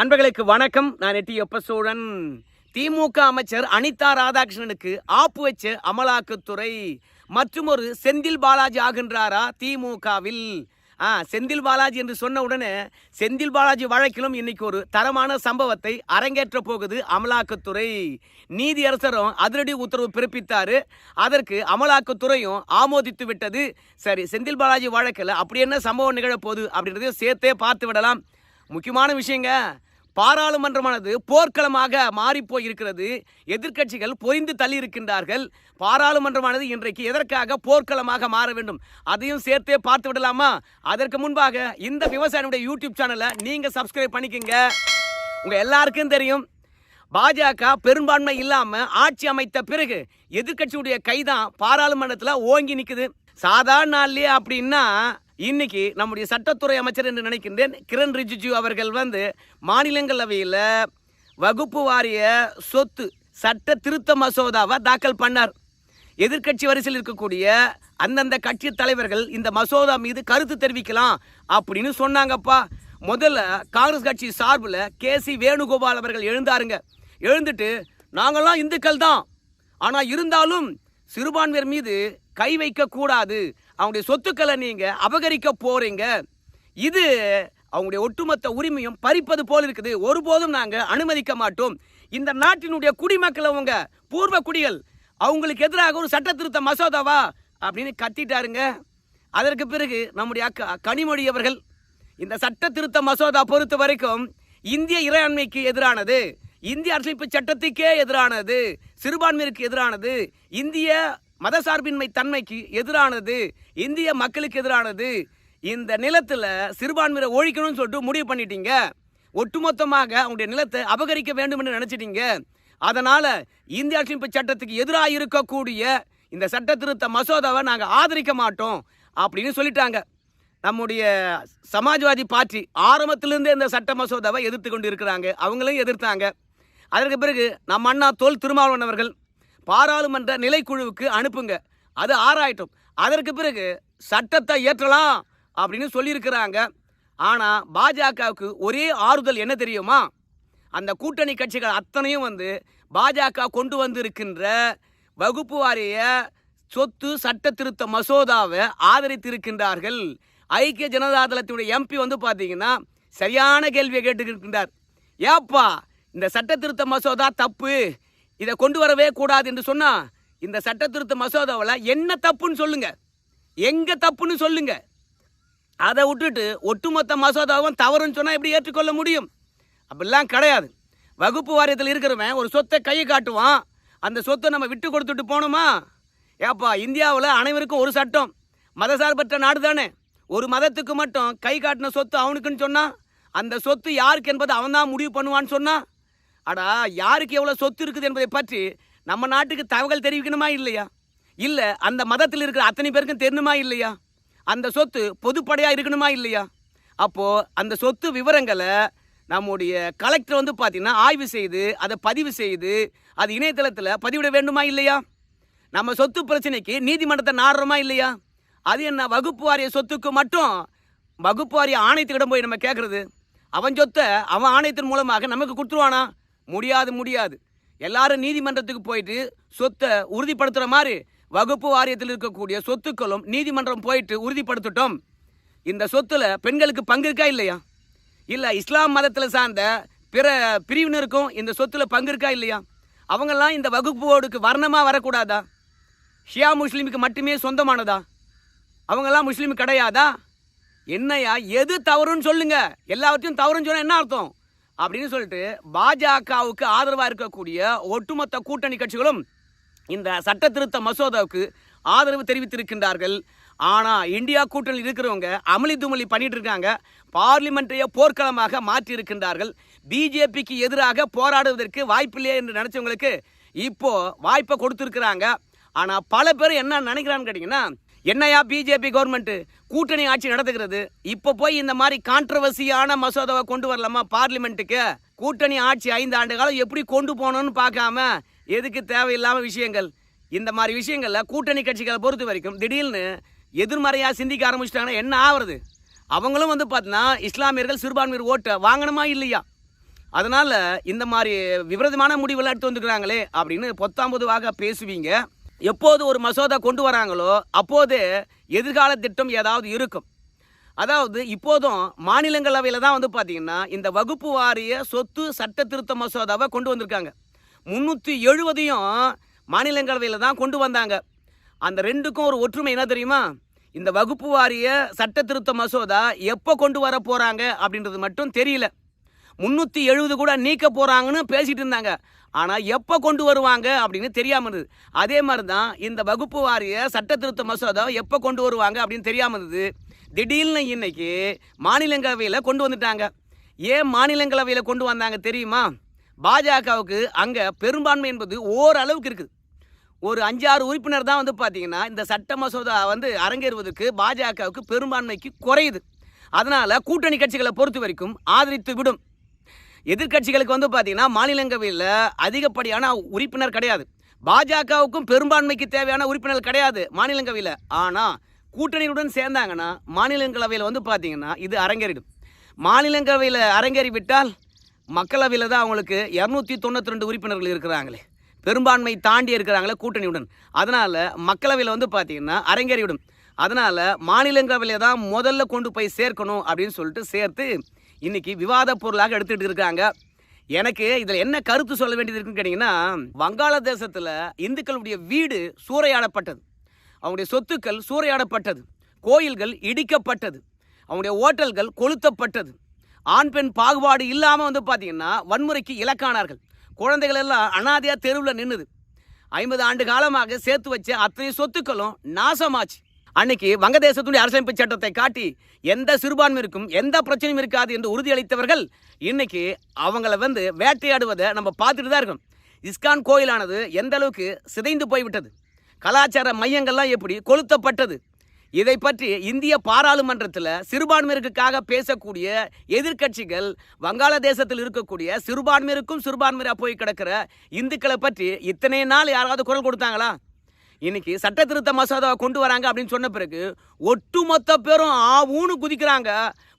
நண்பர்களுக்கு வணக்கம். நான் எட்டி எப்பசோழன். திமுக அமைச்சர் அனிதா ராதாகிருஷ்ணனுக்கு ஆப்பு வச்ச அமலாக்கத்துறை மற்றும் ஒரு செந்தில் பாலாஜி ஆகின்றாரா திமுகவில்? ஆ செந்தில் பாலாஜி என்று சொன்ன உடனே செந்தில் பாலாஜி வழக்கிலும் இன்னைக்கு ஒரு தரமான சம்பவத்தை அரங்கேற்ற போகுது அமலாக்கத்துறை. நீதியரசரும் அதிரடி உத்தரவு பிறப்பித்தாரு. அதற்கு அமலாக்கத்துறையும் ஆமோதித்து விட்டது. சரி செந்தில் பாலாஜி வழக்கில் அப்படி என்ன சம்பவம் நிகழப்போகுது அப்படின்றதையும் சேர்த்தே பார்த்து விடலாம். முக்கியமான விஷயங்க பாராளுமன்றமானது போர்க்களமாக மாறிப்போய் இருக்கிறது எதிர்க்கட்சிகள் பொறிந்து தள்ளி இருக்கின்றார்கள் பாராளுமன்றமானது இன்றைக்கு எதற்காக போர்க்களமாக மாற வேண்டும்? அதையும் சேர்த்தே பார்த்து விடலாமா? அதற்கு முன்பாக இந்த விவசாயினுடைய யூடியூப் சேனலை நீங்கள் சப்ஸ்கிரைப் பண்ணிக்கங்க. உங்கள் எல்லாருக்கும் தெரியும் பாஜக பெரும்பான்மை இல்லாமல் ஆட்சி அமைத்த பிறகு எதிர்க்கட்சியுடைய கைதான் பாராளுமன்றத்தில் ஓங்கி நிற்குது சாதாரண நாள்லேயே அப்படின்னா இன்னைக்கு நம்முடைய சட்டத்துறை அமைச்சர் என்று நினைக்கின்றேன். கிரண் ரிஜிஜு அவர்கள் வந்து மாநிலங்களவையில் வகுப்பு வாரிய சொத்து சட்ட திருத்த மசோதாவை தாக்கல் பண்ணார். எதிர்க்கட்சி வரிசையில் இருக்கக்கூடிய அந்தந்த கட்சி தலைவர்கள் இந்த மசோதா மீது கருத்து தெரிவிக்கலாம் அப்படின்னு சொன்னாங்கப்பா. முதல்ல காங்கிரஸ் கட்சி சார்பில் கே சி வேணுகோபால் அவர்கள் எழுந்தாருங்க. எழுந்துட்டு நாங்களாம் இந்துக்கள் தான் ஆனால் இருந்தாலும் சிறுபான்மையர் மீது கை வைக்கக்கூடாது அவங்களுடைய சொத்துக்களை நீங்கள் அபகரிக்க போகிறீங்க இது அவங்களுடைய ஒட்டுமொத்த உரிமையும் பறிப்பது போல் இருக்குது. ஒருபோதும் நாங்கள் அனுமதிக்க மாட்டோம். இந்த நாட்டினுடைய குடிமக்கள் அவங்க பூர்வ குடிகள் அவங்களுக்கு எதிராக ஒரு சட்ட திருத்த மசோதாவா அப்படின்னு கத்திட்டாருங்க. அதற்கு பிறகு நம்முடைய அக்கா கனிமொழி அவர்கள் இந்த சட்ட திருத்த மசோதா பொறுத்த வரைக்கும் இந்திய இறையாண்மைக்கு எதிரானது. இந்திய அரசியலமைப்பு சட்டத்துக்கே எதிரானது. சிறுபான்மையிற்கு எதிரானது. இந்திய மதசார்பின்மை தன்மைக்கு எதிரானது இந்திய மக்களுக்கு எதிரானது இந்த நிலத்தில் சிறுபான்மையை ஒழிக்கணும்னு சொல்லிட்டு முடிவு பண்ணிட்டீங்க. ஒட்டுமொத்தமாக அவங்களுடைய நிலத்தை அபகரிக்க வேண்டும் என்று அதனால் அதனால இந்திய அரசியலமைப்பு சட்டத்துக்கு எதிராக இருக்கக்கூடிய இந்த சட்ட திருத்த மசோதாவை நாங்கள் ஆதரிக்க மாட்டோம் அப்படின்னு சொல்லிட்டாங்க. நம்முடைய சமாஜ்வாதி பார்ட்டி ஆரம்பத்திலிருந்தே இந்த சட்ட மசோதாவை எதிர்த்து கொண்டு இருக்கிறாங்க அவங்களையும் எதிர்த்தாங்க. அதற்கு பிறகு நம்ம அண்ணா தோல் திருமாவளவன் அவர்கள் பாராளுமன்ற நிலைக்குழுவுக்கு அனுப்புங்க. அது ஆராயட்டும். அதற்கு பிறகு சட்டத்தை இயற்றலாம் அப்படின்னு சொல்லியிருக்கிறாங்க. ஆனால் பாஜகவுக்கு ஒரே ஆறுதல் என்ன தெரியுமா? அந்த கூட்டணி கட்சிகள் அத்தனையும் வந்து பாஜக கொண்டு வந்திருக்கின்ற வகுப்பு வாரிய சொத்து சட்ட திருத்த மசோதாவை ஆதரித்திருக்கின்றார்கள். ஐக்கிய ஜனதா தளத்தினுடைய எம்பி வந்து பார்த்தீங்கன்னா சரியான கேள்வியை கேட்டுக்கின்றார் ஏப்பா இந்த சட்ட திருத்த மசோதா தப்பு. இதை கொண்டு வரவே கூடாது என்று சொன்னா இந்த சட்ட திருத்த மசோதாவில் என்ன தப்புன்னு சொல்லுங்க. எங்க தப்புன்னு சொல்லுங்க. அதை விட்டுட்டு ஒட்டுமொத்த மசோதாவும் தவறுன்னு சொன்னால் எப்படி ஏற்றுக்கொள்ள முடியும்? அப்படிலாம் கிடையாது. வகுப்பு வாரியத்தில் இருக்கிறவன் ஒரு சொத்தை கையை காட்டுவான். அந்த சொத்தை நம்ம விட்டு கொடுத்துட்டு போனோமா ஏப்பா இந்தியாவில் அனைவருக்கும் ஒரு சட்டம். மதசார்பற்ற நாடு தானே. ஒரு மதத்துக்கு மட்டும் கை காட்டின சொத்து அவனுக்குன்னு சொன்னால் அந்த சொத்து யாருக்கு என்பது அவன் தான் முடிவு பண்ணுவான்னு சொன்னா அடா யாருக்கு எவ்வளோ சொத்து இருக்குது என்பதை பற்றி நம்ம நாட்டுக்கு தகவல் தெரிவிக்கணுமா இல்லையா? இல்லை அந்த மதத்தில் இருக்கிற அத்தனை பேருக்கும் தெரியணுமா இல்லையா? அந்த சொத்து பொதுப்படையாக இருக்கணுமா இல்லையா? அப்போது அந்த சொத்து விவரங்களை நம்முடைய கலெக்டர் வந்து பார்த்திங்கன்னா ஆய்வு செய்து அதை பதிவு செய்து அது இணையதளத்தில் பதிவிட வேண்டுமா இல்லையா? நம்ம சொத்து பிரச்சனைக்கு நீதிமன்றத்தை நாடுறோமா இல்லையா? அது என்ன வகுப்பு வாரிய சொத்துக்கு மட்டும் வகுப்பு வாரிய ஆணையத்துக்கிடம் போய் நம்ம கேட்குறது அவன் சொத்தை அவன் ஆணையத்தின் மூலமாக நமக்கு கொடுத்துருவானா? முடியாது முடியாது. எல்லாரும் நீதிமன்றத்துக்கு போயிட்டு சொத்தை உறுதிப்படுத்துகிற மாதிரி வகுப்பு வாரியத்தில் இருக்கக்கூடிய சொத்துக்களும் நீதிமன்றம் போயிட்டு உறுதிப்படுத்தட்டும். இந்த சொத்துல பெண்களுக்கு பங்கு இருக்கா இல்லையா? இல்லை இஸ்லாம் மதத்தில் சார்ந்த பிற பிரிவினருக்கும் இந்த சொத்துல பங்கு இருக்கா இல்லையா? அவங்கெல்லாம் இந்த வகுப்போடுக்கு வர்ணமாக வரக்கூடாதா? ஷியா முஸ்லீமுக்கு மட்டுமே சொந்தமானதா? அவங்கெல்லாம் முஸ்லீம் கிடையாதா? என்னையா எது தவறுன்னு சொல்லுங்க. எல்லாவற்றையும் தவறுன்னு சொன்னால் என்ன அர்த்தம்? அப்படின்னு சொல்லிட்டு பாஜகவுக்கு ஆதரவாக இருக்கக்கூடிய ஒட்டுமொத்த கூட்டணி கட்சிகளும் இந்த சட்ட திருத்த மசோதாவுக்கு ஆதரவு தெரிவித்திருக்கின்றார்கள். ஆனால் இந்தியா கூட்டணியில் இருக்கிறவங்க அமளி துமளி பண்ணிட்டு இருக்காங்க. பார்லிமெண்ட்டையே போர்க்களமாக மாற்றி இருக்கின்றார்கள் பிஜேபிக்கு எதிராக போராடுவதற்கு வாய்ப்பில்லையே என்று நினச்சவங்களுக்கு இப்போது வாய்ப்பை கொடுத்துருக்குறாங்க. ஆனால் பல பேர் என்ன நினைக்கிறான்னு கேட்டிங்கன்னா என்னையா பிஜேபி கவர்மெண்ட் கூட்டணி ஆட்சி நடத்துகிறது? இப்போ போய் இந்த மாதிரி கான்ட்ரவர்சியான மசோதாவை கொண்டு வரலாமா பார்லிமெண்ட்டுக்கு கூட்டணி ஆட்சி ஐந்து ஆண்டு காலம் எப்படி கொண்டு போகணும்னு பார்க்காம எதுக்கு தேவையில்லாமல் விஷயங்கள்? இந்த மாதிரி விஷயங்களில் கூட்டணி கட்சிகளை பொறுத்த வரைக்கும் திடீர்னு எதிர்மறையாக சிந்திக்க ஆரம்பிச்சிட்டாங்கன்னா என்ன ஆகுறது அவங்களும் வந்து பார்த்தீங்கன்னா இஸ்லாமியர்கள் சிறுபான்மையர் ஓட்டை வாங்கணுமா இல்லையா? அதனால் இந்த மாதிரி விபரீதமான முடிவெல்லாம் எடுத்து வந்துக்கிறாங்களே அப்படின்னு பொத்தாம்பதுவாக பேசுவீங்க. எப்போது ஒரு மசோதா கொண்டு வராங்களோ அப்போது எதிர்கால திட்டம் ஏதாவது இருக்கும். அதாவது இப்போதும் மாநிலங்களவையில் தான் வந்து பார்த்தீங்கன்னா இந்த வகுப்பு வாரிய சொத்து சட்ட திருத்த மசோதாவை கொண்டு வந்திருக்காங்க. முந்நூற்றி எழுபதையும் மாநிலங்களவையில் தான் கொண்டு வந்தாங்க. அந்த ரெண்டுக்கும் ஒரு ஒற்றுமை என்ன தெரியுமா? இந்த வகுப்பு வாரிய சட்ட திருத்த மசோதா எப்போ கொண்டு வர போகிறாங்க அப்படின்றது மட்டும் தெரியல. முந்நூற்றி எழுபது கூட நீக்க போகிறாங்கன்னு பேசிகிட்டு இருந்தாங்க. ஆனால் எப்போ கொண்டு வருவாங்க அப்படின்னு தெரியாமல் இருந்தது. அதே மாதிரி தான் இந்த வகுப்பு வாரிய சட்ட திருத்த மசோதா எப்போ கொண்டு வருவாங்க அப்படின்னு தெரியாமல் இருந்தது. திடீர்னு இன்னைக்கு மாநிலங்களவையில் கொண்டு வந்துட்டாங்க. ஏன் மாநிலங்களவையில் கொண்டு வந்தாங்க தெரியுமா? பாஜகவுக்கு அங்கே பெரும்பான்மை என்பது ஓரளவுக்கு இருக்குது. ஒரு அஞ்சாறு உறுப்பினர் தான் வந்து பார்த்தீங்கன்னா இந்த சட்ட மசோதா வந்து அரங்கேறுவதற்கு பாஜகவுக்கு பெரும்பான்மைக்கு குறையுது. அதனால் கூட்டணி கட்சிகளை பொறுத்த வரைக்கும் ஆதரித்து விடும். எதிர்க்கட்சிகளுக்கு வந்து பார்த்தீங்கன்னா மாநிலங்களவையில் அதிகப்படியான உறுப்பினர் கிடையாது. பாஜகவுக்கும் பெரும்பான்மைக்கு தேவையான உறுப்பினர் கிடையாது மாநிலங்களவையில். ஆனால் கூட்டணியுடன் சேர்ந்தாங்கன்னா மாநிலங்களவையில் வந்து பார்த்தீங்கன்னா இது அரங்கேறிடும். மாநிலங்களவையில் அரங்கேறி விட்டால் மக்களவையில் தான் அவங்களுக்கு இரநூத்தி தொண்ணூற்றி ரெண்டு உறுப்பினர்கள் இருக்கிறாங்களே. பெரும்பான்மை தாண்டி இருக்கிறாங்களே கூட்டணியுடன். அதனால் மக்களவையில் வந்து பார்த்தீங்கன்னா அரங்கேறிவிடும். அதனால் மாநிலங்களவையில் தான் முதல்ல கொண்டு போய் சேர்க்கணும் அப்படின்னு சொல்லிட்டு சேர்த்து இன்னைக்கு விவாத பொருளாக எடுத்துகிட்டு இருக்காங்க. எனக்கு இதில் என்ன கருத்து சொல்ல வேண்டியது இருக்குன்னு கேட்டிங்கன்னா வங்காளதேசத்தில் இந்துக்களுடைய வீடு சூறையாடப்பட்டது. அவங்களுடைய சொத்துக்கள் சூறையாடப்பட்டது. கோயில்கள் இடிக்கப்பட்டது. அவங்களுடைய ஓட்டல்கள் கொளுத்தப்பட்டது. ஆண் பெண் பாகுபாடு இல்லாமல் வந்து பார்த்திங்கன்னா வன்முறைக்கு இலக்கானார்கள். குழந்தைகள் எல்லாம் அனாதையாக தெருவில் நின்றுது ஐம்பது ஆண்டு காலமாக சேர்த்து வச்ச அத்தனை சொத்துக்களும் நாசமாச்சு. அன்னைக்கு வங்கதேசத்துடைய அரசமைப்பு சட்டத்தை காட்டி எந்த சிறுபான்மைக்கும் எந்த பிரச்சனையும் இருக்காது என்று உறுதியளித்தவர்கள் இன்னைக்கு அவங்கள வந்து வேட்டையாடுவதை நம்ம பார்த்துட்டு தான் இருக்கோம். இஸ்கான் கோயிலானது எந்த அளவுக்கு சிதைந்து போய்விட்டது? கலாச்சார மையங்கள்லாம் எப்படி கொளுத்தப்பட்டது? இதை பற்றி இந்திய பாராளுமன்றத்தில் சிறுபான்மையருக்காக பேசக்கூடிய எதிர்க்கட்சிகள் வங்காளதேசத்தில் இருக்கக்கூடிய சிறுபான்மையருக்கும் சிறுபான்மையாக போய் கிடக்கிற இந்துக்களை பற்றி இத்தனை நாள் யாராவது குரல் கொடுத்தாங்களா? இன்னைக்கு சட்ட திருத்த மசோதாவை கொண்டு வராங்க அப்படின்னு சொன்ன பிறகு ஒட்டுமொத்த பேரும் ஆவுன்னு குதிக்கிறாங்க.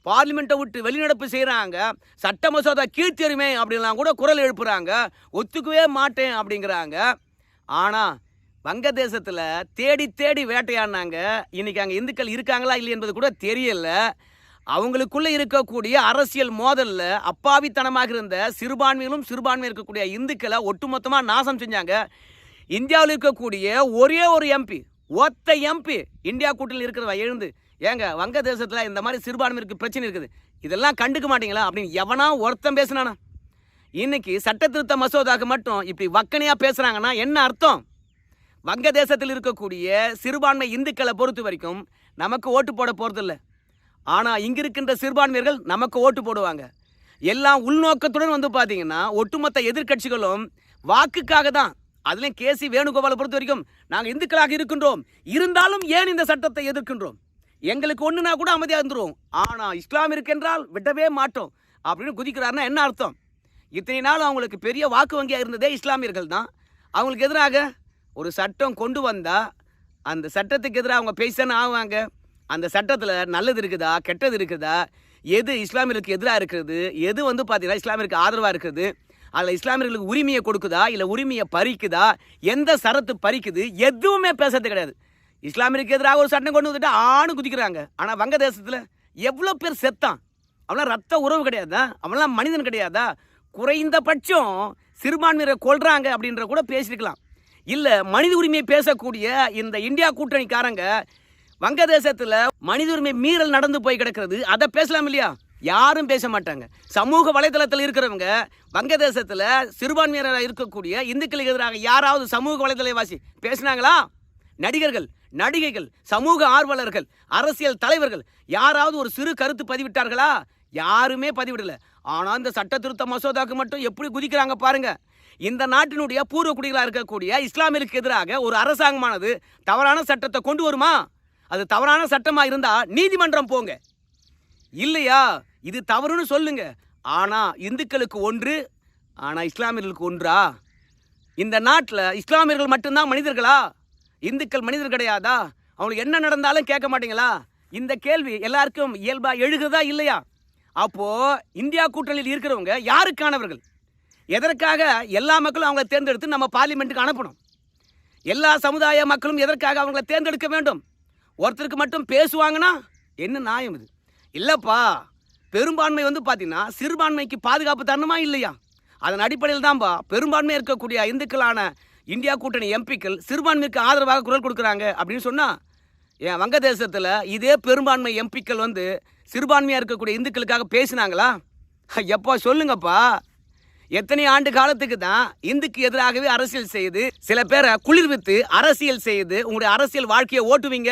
பார்லிமெண்ட்டை விட்டு வெளிநடப்பு செய்கிறாங்க சட்ட மசோதா கீழ்த்தெருமே அப்படின்லாம் கூட குரல் எழுப்புறாங்க. ஒத்துக்கவே மாட்டேன் அப்படிங்கிறாங்க. ஆனால் வங்கதேசத்தில் தேடி தேடி வேட்டையாடினாங்க. இன்னைக்கு அங்கே இந்துக்கள் இருக்காங்களா இல்லை என்பது கூட தெரியல. அவங்களுக்குள்ளே இருக்கக்கூடிய அரசியல் மோதலில் அப்பாவித்தனமாக இருந்த சிறுபான்மையிலும் சிறுபான்மை இருக்கக்கூடிய இந்துக்களை ஒட்டுமொத்தமாக நாசம் செஞ்சாங்க. இந்தியாவில் இருக்கக்கூடிய ஒரே ஒரு எம்பி ஒத்த எம்பி இந்தியா கூட்டில் இருக்கிறவ எழுந்து ஏங்க வங்கதேசத்தில் இந்த மாதிரி சிறுபான்மையிற்கு பிரச்சனை இருக்குது. இதெல்லாம் கண்டுக்க மாட்டீங்களா அப்படின்னு எவனா ஒருத்தன் பேசுனானா? இன்னைக்கு சட்ட திருத்த மசோதாக்கு மட்டும் இப்படி வக்கனையாக பேசுகிறாங்கன்னா என்ன அர்த்தம்? வங்கதேசத்தில் இருக்கக்கூடிய சிறுபான்மை இந்துக்களை பொறுத்த வரைக்கும் நமக்கு ஓட்டு போட போகிறதில்ல ஆனால் இங்கே இருக்கின்ற சிறுபான்மையர்கள் நமக்கு ஓட்டு போடுவாங்க. எல்லாம் உள்நோக்கத்துடன் வந்து பார்த்தீங்கன்னா ஒட்டுமொத்த எதிர்க்கட்சிகளும் வாக்குக்காக தான் அதுலேயும் கேசி வேணுகோபாலை பொறுத்த வரைக்கும் நாங்கள் இந்துக்களாக இருக்கின்றோம். இருந்தாலும் ஏன் இந்த சட்டத்தை எதிர்க்கின்றோம்? எங்களுக்கு ஒன்றுனா கூட அமைதியாக இருந்துருவோம். ஆனால் இஸ்லாம் இருக்கென்றால் விடவே மாட்டோம். அப்படின்னு குதிக்கிறாருன்னா என்ன அர்த்தம்? இத்தனை நாள் அவங்களுக்கு பெரிய வாக்கு வங்கியாக இருந்ததே இஸ்லாமியர்கள் தான். அவங்களுக்கு எதிராக ஒரு சட்டம் கொண்டு வந்தால் அந்த சட்டத்துக்கு எதிராக அவங்க பேசன்னு ஆவாங்க? அந்த சட்டத்தில் நல்லது இருக்குதா கெட்டது இருக்குதா? எது இஸ்லாமியர்களுக்கு எதிராக இருக்கிறது? எது வந்து பார்த்தீங்கன்னா இஸ்லாமியருக்கு ஆதரவாக இருக்குது அதில் இஸ்லாமியர்களுக்கு உரிமையை கொடுக்குதா இல்லை உரிமையை பறிக்குதா எந்த சரத்து பறிக்குது எதுவுமே பேசுறது கிடையாது. இஸ்லாமியருக்கு எதிராக ஒரு சட்டம் கொண்டு வந்துட்டு ஆணு குதிக்கிறாங்க. ஆனால் வங்கதேசத்தில் எவ்வளோ பேர் செத்தான்? அவனாம் ரத்த உறவு கிடையாதா? அவனாம் மனிதன் கிடையாதா? குறைந்தபட்சம் சிறுபான்மையரை கொள்றாங்க அப்படின்ற கூட பேசியிருக்கலாம். இல்லை மனித உரிமையை பேசக்கூடிய இந்த இந்தியா கூட்டணிக்காரங்க வங்கதேசத்தில் மனித உரிமை மீறல் நடந்து போய் கிடக்கிறது அதை பேசலாம் இல்லையா? யாரும் பேச மாட்டாங்க. சமூக வலைதளத்தில் இருக்கிறவங்க வங்கதேசத்தில் சிறுபான்மையினராக இருக்கக்கூடிய இந்துக்களுக்கு எதிராக யாராவது சமூக வலைதளவாசி பேசினாங்களா? நடிகர்கள் நடிகைகள் சமூக ஆர்வலர்கள் அரசியல் தலைவர்கள் யாராவது ஒரு சிறு கருத்து பதிவிட்டார்களா? யாருமே பதிவிடல. ஆனால் இந்த சட்ட திருத்த மசோதாவுக்கு மட்டும் எப்படி குதிக்கிறாங்க பாருங்க. இந்த நாட்டினுடைய பூர்வ குடிகளாக இருக்கக்கூடிய இஸ்லாமியருக்கு எதிராக ஒரு அரசாங்கமானது தவறான சட்டத்தை கொண்டு வருமா? அது தவறான சட்டமாக இருந்தால் நீதிமன்றம் போங்க. இல்லையா? இது தவறுன்னு சொல்லுங்க. ஆனால் இந்துக்களுக்கு ஒன்று ஆனால் இஸ்லாமியர்களுக்கு ஒன்றா? இந்த நாட்டில் இஸ்லாமியர்கள் மட்டும்தான் மனிதர்களா? இந்துக்கள் மனிதர் கிடையாதா? அவங்களுக்கு என்ன நடந்தாலும் கேட்க மாட்டீங்களா? இந்த கேள்வி எல்லாருக்கும் இயல்பா எழுகுதா இல்லையா? அப்போ இந்தியா கூட்டணியில் இருக்கிறவங்க யாருக்கானவர்கள்? எதற்காக எல்லா மக்களும் அவங்களை தேர்ந்தெடுத்து நம்ம பார்லிமெண்ட்டுக்கு அனுப்பணும்? எல்லா சமுதாய மக்களும் எதற்காக அவங்களை தேர்ந்தெடுக்க வேண்டும்? ஒருத்தருக்கு மட்டும் பேசுவாங்கன்னா என்ன நியாயம் இது? இல்லைப்பா பெரும்பான்மை வந்து பார்த்தீங்கன்னா சிறுபான்மைக்கு பாதுகாப்பு தரணுமா இல்லையா? அதன் அடிப்படையில் தான்ப்பா பெரும்பான்மை இருக்கக்கூடிய இந்துக்களான இந்தியா கூட்டணி எம்பிக்கள் சிறுபான்மைக்கு ஆதரவாக குரல் கொடுக்குறாங்க அப்படின்னு சொன்னால் என் வங்கதேசத்தில் இதே பெரும்பான்மை எம்பிக்கள் வந்து சிறுபான்மையாக இருக்கக்கூடிய இந்துக்களுக்காக பேசினாங்களா? எப்போ சொல்லுங்கப்பா. எத்தனை ஆண்டு காலத்துக்கு தான் இந்துக்கு எதிராகவே அரசியல் செய்து சில பேரை குளிர்வித்து அரசியல் செய்து உங்களுடைய அரசியல் வாழ்க்கையை ஓட்டுவீங்க?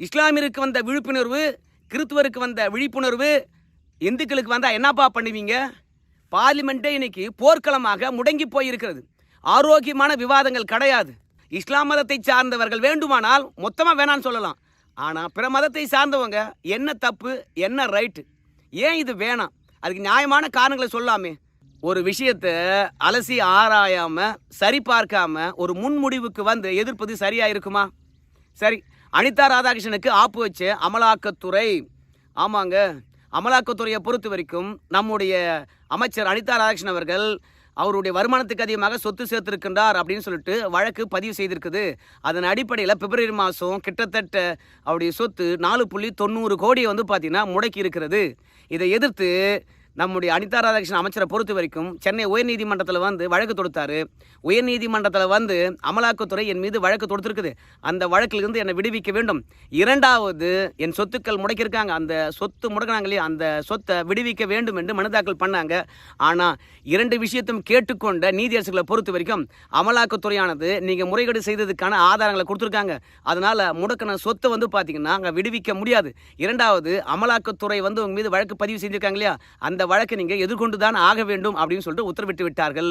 இஸ்லாமியருக்கு வந்த விழிப்புணர்வு கிறித்துவருக்கு வந்த விழிப்புணர்வு இந்துக்களுக்கு வந்தால் என்னப்பா பண்ணுவீங்க? பார்லிமெண்ட்டே இன்னைக்கு போர்க்களமாக முடங்கி போயிருக்கிறது. ஆரோக்கியமான விவாதங்கள் கிடையாது. இஸ்லாம் மதத்தை சார்ந்தவர்கள் வேண்டுமானால் மொத்தமாக வேணான்னு சொல்லலாம். ஆனால் பிற மதத்தை சார்ந்தவங்க என்ன தப்பு என்ன ரைட்டு? ஏன் இது வேணாம்? அதுக்கு நியாயமான காரணங்களை சொல்லாமே. ஒரு விஷயத்தை அலசி ஆராயாமல் சரி பார்க்காம ஒரு முன்முடிவுக்கு வந்து எதிர்ப்பது சரியாக இருக்குமா? சரி அனிதா ராதாகிருஷ்ணனுக்கு ஆப்பு வச்ச அமலாக்கத்துறை ஆமாங்க அமலாக்கத்துறையை பொறுத்த வரைக்கும் நம்முடைய அமைச்சர் அனிதா ராதாகிருஷ்ணன் அவர்கள் அவருடைய வருமானத்துக்கு அதிகமாக சொத்து சேர்த்திருக்கின்றார் அப்படின்னு சொல்லிட்டு வழக்கு பதிவு செய்திருக்குது. அதன் அடிப்படையில் பிப்ரவரி மாதம் கிட்டத்தட்ட அவருடைய சொத்து நாலு புள்ளி தொண்ணூறு கோடியை வந்து பார்த்திங்கன்னா முடக்கி இருக்கிறது. இதை எதிர்த்து நம்முடைய அனிதா ராதாகிருஷ்ணன் அமைச்சரை பொறுத்த வரைக்கும் சென்னை உயர்நீதிமன்றத்தில் வந்து வழக்கு தொடுத்தாரு. உயர்நீதிமன்றத்தில் வந்து அமலாக்கத்துறை என் மீது வழக்கு தொடுத்திருக்குது. அந்த வழக்கிலிருந்து என்னை விடுவிக்க வேண்டும். இரண்டாவது என் சொத்துக்கள் முடக்கியிருக்காங்க. அந்த சொத்து முடக்கினாங்க இல்லையா அந்த சொத்தை விடுவிக்க வேண்டும் என்று மனு தாக்கல் பண்ணாங்க. ஆனால் இரண்டு விஷயத்தையும் கேட்டுக்கொண்ட நீதியரசுகளை பொறுத்த வரைக்கும் அமலாக்கத்துறையானது நீங்கள் முறைகேடு செய்ததுக்கான ஆதாரங்களை கொடுத்துருக்காங்க. அதனால் முடக்கின சொத்தை வந்து பார்த்தீங்கன்னா அங்கே விடுவிக்க முடியாது. இரண்டாவது அமலாக்கத்துறை வந்து உங்கள் மீது வழக்கு பதிவு செஞ்சுருக்காங்க இல்லையா? அந்த வழக்கை நீங்கள் எதிர்கொண்டு தான் ஆக வேண்டும் அப்படின்னு சொல்லிட்டு உத்தரவிட்டு விட்டார்கள்.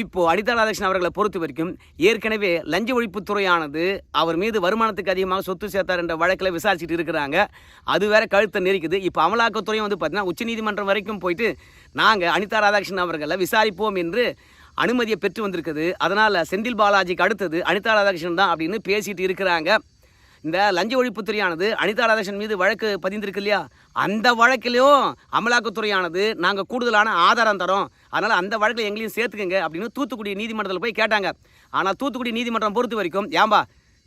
இப்போ அனிதா ராதாகிருஷ்ணன் அவர்களை பொறுத்த வரைக்கும் ஏற்கனவே லஞ்ச ஒழிப்புத்துறையானது அவர் மீது வருமானத்துக்கு அதிகமாக சொத்து சேர்த்தார் என்ற வழக்கில் விசாரிச்சுட்டு இருக்கிறாங்க. அது வேற கழுத்தை நெரிக்குது. இப்போ அமலாக்கத்துறையும் வந்து பார்த்தீங்கன்னா உச்சநீதிமன்றம் வரைக்கும் போயிட்டு நாங்கள் அனிதா ராதாகிருஷ்ணன் அவர்களை விசாரிப்போம் என்று அனுமதியை பெற்று வந்திருக்குது. அதனால் செந்தில் பாலாஜிக்கு அடுத்தது அனிதா ராதாகிருஷ்ணன் தான் அப்படின்னு பேசிட்டு இருக்கிறாங்க. இந்த லஞ்ச ஒழிப்புத்துறையானது அனிதா ராதாகிருஷ்ணன் மீது வழக்கு பதிந்திருக்கு இல்லையா? அந்த வழக்கிலையும் அமலாக்கத்துறையானது நாங்கள் கூடுதலான ஆதாரம் தரோம். அதனால் அந்த வழக்கில் எங்களையும் சேர்த்துக்கங்க அப்படின்னு தூத்துக்குடி நீதிமன்றத்தில் போய் கேட்டாங்க. ஆனால் தூத்துக்குடி நீதிமன்றம் பொறுத்த வரைக்கும் ஏம்பா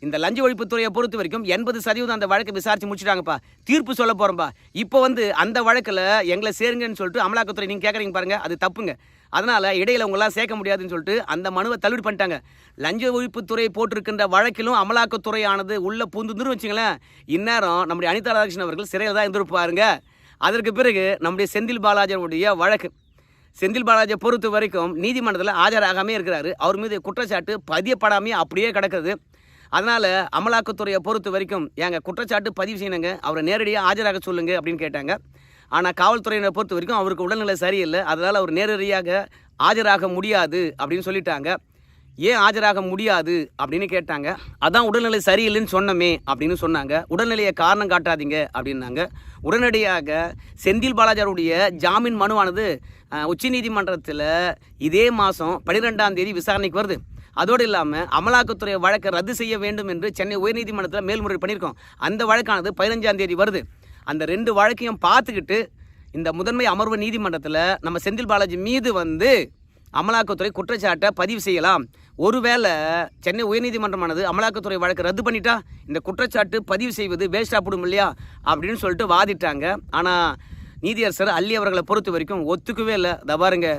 இந்த லஞ்ச ஒழிப்புத்துறையை பொறுத்த வரைக்கும் எண்பது சதவீதம் அந்த வழக்கை விசாரித்து முடிச்சுட்டாங்கப்பா. தீர்ப்பு சொல்ல போகிறோம்ப்பா இப்போ வந்து அந்த வழக்கில் எங்களை சேருங்கன்னு சொல்லிட்டு அமலாக்கத்துறை நீங்கள் கேட்குறீங்க பாருங்கள் அது தப்புங்க. அதனால் இடையில உங்களாம் சேர்க்க முடியாதுன்னு சொல்லிட்டு அந்த மனுவை தள்ளுபடி பண்ணிட்டாங்க. லஞ்ச ஒழிப்புத்துறை போட்டிருக்கின்ற வழக்கிலும் அமலாக்கத்துறையானது உள்ளே பூந்துன்னு வச்சுங்களேன் இந்நேரம் நம்முடைய அனிதா ராதாகிருஷ்ணன் அவர்கள் சிறையில் தான் இருந்திருப்பாருங்க. அதற்கு பிறகு நம்முடைய செந்தில் பாலாஜியுடைய வழக்கு. செந்தில் பாலாஜியை பொறுத்த வரைக்கும் நீதிமன்றத்தில் ஆஜராகாமே இருக்கிறாரு. அவர் மீது குற்றச்சாட்டு பதியப்படாமே அப்படியே கிடக்குது அதனால் அமலாக்கத்துறையை பொறுத்த வரைக்கும் ஏங்க குற்றச்சாட்டு பதிவு செய்யணுங்க. அவரை நேரடியாக ஆஜராக சொல்லுங்கள் அப்படின்னு கேட்டாங்க. ஆனால் காவல்துறையினரை பொறுத்த வரைக்கும் அவருக்கு உடல்நிலை சரியில்லை. அதனால் அவர் நேரடியாக ஆஜராக முடியாது அப்படின்னு சொல்லிட்டாங்க. ஏன் ஆஜராக முடியாது அப்படின்னு கேட்டாங்க. அதான் உடல்நிலை சரியில்லைன்னு சொன்னமே அப்படின்னு சொன்னாங்க. உடல்நிலையை காரணம் காட்டாதீங்க அப்படின்னாங்க. உடனடியாக செந்தில் பாலாஜருடைய ஜாமீன் மனுவானது உச்சநீதிமன்றத்தில் இதே மாதம் பன்னிரெண்டாம் தேதி விசாரணைக்கு வருது. அதோடு இல்லாமல் அமலாக்கத்துறை வழக்கை ரத்து செய்ய வேண்டும் என்று சென்னை உயர்நீதிமன்றத்தில் மேல்முறை பண்ணியிருக்கோம். அந்த வழக்கானது பதினஞ்சாம் தேதி வருது. அந்த ரெண்டு வழக்கையும் பார்த்துக்கிட்டு இந்த முதன்மை அமர்வு நீதிமன்றத்தில் நம்ம செந்தில் பாலாஜி மீது வந்து அமலாக்கத்துறை குற்றச்சாட்டை பதிவு செய்யலாம். ஒருவேளை சென்னை உயர்நீதிமன்றமானது அமலாக்கத்துறை வழக்கு ரத்து பண்ணிட்டா இந்த குற்றச்சாட்டு பதிவு செய்வது வேஸ்டாக போடும் இல்லையா? அப்படின்னு சொல்லிட்டு வாதிட்டாங்க. ஆனால் நீதியரசர் அள்ளி அவர்களை பொறுத்த வரைக்கும் ஒத்துக்கவே இல்லை. இதை பாருங்க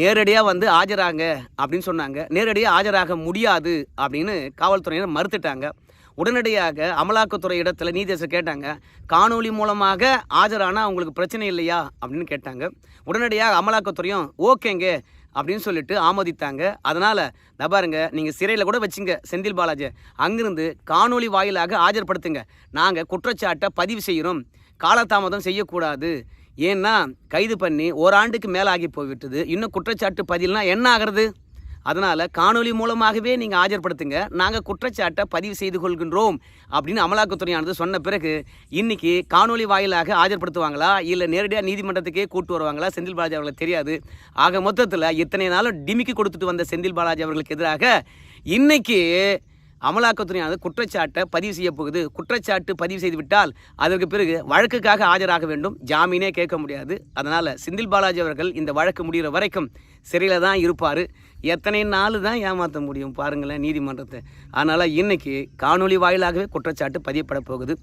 நேரடியாக வந்து ஆஜராங்க அப்படின்னு சொன்னாங்க. நேரடியாக ஆஜராக முடியாது அப்படின்னு காவல்துறையினர் மறுத்துட்டாங்க. உடனடியாக அமலாக்கத்துறை இடத்துல நீதியரசர் கேட்டாங்க. காணொளி மூலமாக ஆஜரானால் அவங்களுக்கு பிரச்சனை இல்லையா? அப்படின்னு கேட்டாங்க. உடனடியாக அமலாக்கத்துறையும் ஓகேங்க அப்படின்னு சொல்லிட்டு ஆமோதித்தாங்க. அதனால் பாருங்க நீங்கள் சிறையில் கூட வச்சுங்க செந்தில் பாலாஜி. அங்கிருந்து காணொளி வாயிலாக ஆஜர்படுத்துங்க. நாங்கள் குற்றச்சாட்டை பதிவு செய்கிறோம் காலதாமதம் செய்யக்கூடாது. ஏன்னா கைது பண்ணி ஓராண்டுக்கு மேலே ஆகி போய்விட்டது. இன்னும் குற்றச்சாட்டு பதில்னா என்ன ஆகிறது? அதனால் காணொலி மூலமாகவே நீங்கள் ஆஜர்படுத்துங்க. நாங்கள் குற்றச்சாட்டை பதிவு செய்து கொள்கின்றோம் அப்படின்னு அமலாக்கத்துறையானது சொன்ன பிறகு இன்றைக்கி காணொலி வாயிலாக ஆஜர்படுத்துவாங்களா? இல்லை நேரடியாக நீதிமன்றத்துக்கே கூட்டு வருவாங்களா? செந்தில் பாலாஜி அவர்களுக்கு தெரியாது. ஆக மொத்தத்தில் இத்தனை நாளும் டிமிக்கி கொடுத்துட்டு வந்த செந்தில் பாலாஜி அவர்களுக்கு எதிராக இன்றைக்கி அமலாக்கத்துறையானது குற்றச்சாட்டை பதிவு செய்ய போகுது. குற்றச்சாட்டு பதிவு செய்துவிட்டால் அதற்கு பிறகு வழக்குக்காக ஆஜராக வேண்டும். ஜாமீனே கேட்க முடியாது. அதனால் செந்தில் பாலாஜி அவர்கள் இந்த வழக்கு முடிகிற வரைக்கும் சிறையில் தான் இருப்பார். எத்தனை நாள் தான் ஏமாற்ற முடியும் பாருங்களேன் நீதிமன்றத்தை. அதனால் இன்றைக்கி காணொளி வாயிலாகவே குற்றச்சாட்டு பதியப்பட போகுது.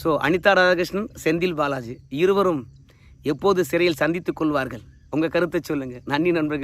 ஸோ அனிதா ராதாகிருஷ்ணன் செந்தில் பாலாஜி இருவரும் எப்போது சிறையில் சந்தித்துக் கொள்வார்கள்? உங்கள் கருத்தை சொல்லுங்கள் நன்றி நண்பர்கள்.